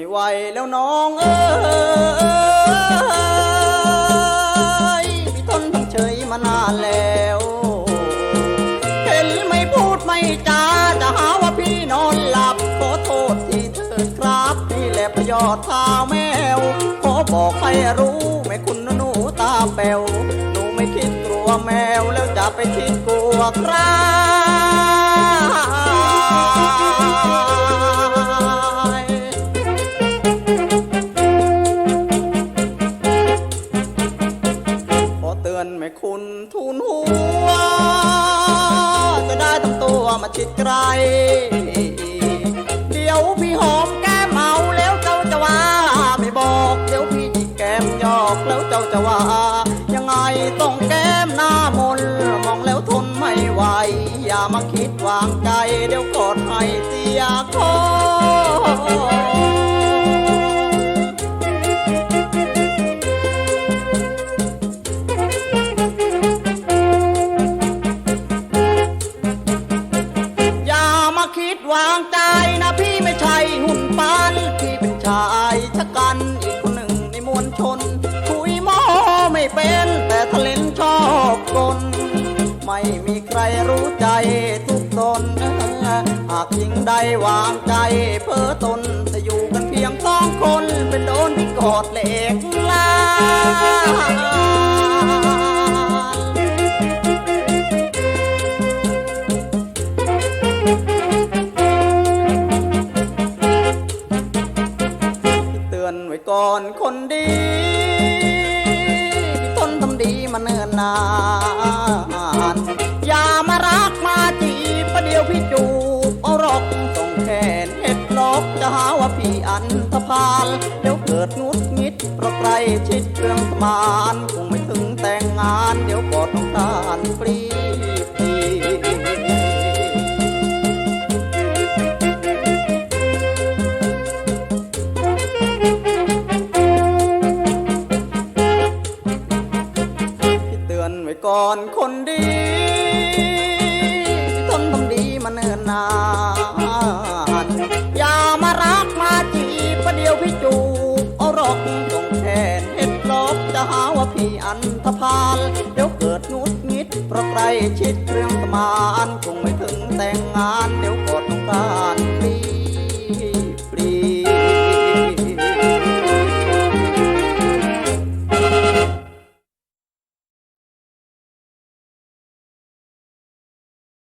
ไม่ไหวแล้วน้องเอ้ยพี่ทนทั้งเฉยมานานแล้ว เห็นไม่พูดไม่จาจะหาว่าพี่นอนหลับ ขอโทษที่เธอครับ นี่แหละปยอดท้าแมว ขอบอกให้รู้ ไม่คุณหนูตาแปวหนูไม่คิดกลัวแมวแล้วจะไปคิดกลัวใคร อนแม่คุณทูลหัว จะได้ทำตัวมาชิดไกล เดี๋ยวพี่หอมแก้มเมาแล้วเจ้าจะว่า ไม่บอก เดี๋ยวพี่จิกแก้มหยอกแล้วเจ้าจะว่า ยังไงต้องแก้มหน้ามน์มองแล้วทนไม่ไหว อย่ามาคิดวางใจ เดี๋ยวกดให้เสียคอางใจนะพี่ไม่ใช่หุ่นปานพี่เป็นชายชะกันอีกคนหนึ่งในมวลชน คุยหมอไม่เป็นแต่ทะเลนชอบกลไม่มีใครรู้ใจทุกตนหากยิ่งได้วางใจเพ้อตนจะอยู่กันเพียงสองคนเป็นโดนที่กอดเหล็กลา ก่อนคนดีที่ทนทำดีมาเนิ่นนาน อย่ามารักมาจีบประเดี๋ยวพี่จูบเอารอกต้องแขนเห็ดลอกจะหาว่าพี่อันธพาลเดี๋ยวเกิดงุดงิดเพราะใกล้ชิดเครื่องสมานคงไม่ถึงแต่งงาน เดี๋ยวกอดน้องตาลปรี ก่อนคนดีที่ทนทำดีมาเนิ่นนาน อย่ามารักมาจีบประเดี๋ยวพี่จูบเอารอกตรงแขนเห็ดลบจะหาว่าพี่อันธพาลเดี๋ยวเกิดงุดงิดเพราะใกล้ชิดเครื่องสมานคงไม่ถึงแต่งงานเดี๋ยวกดต้องการ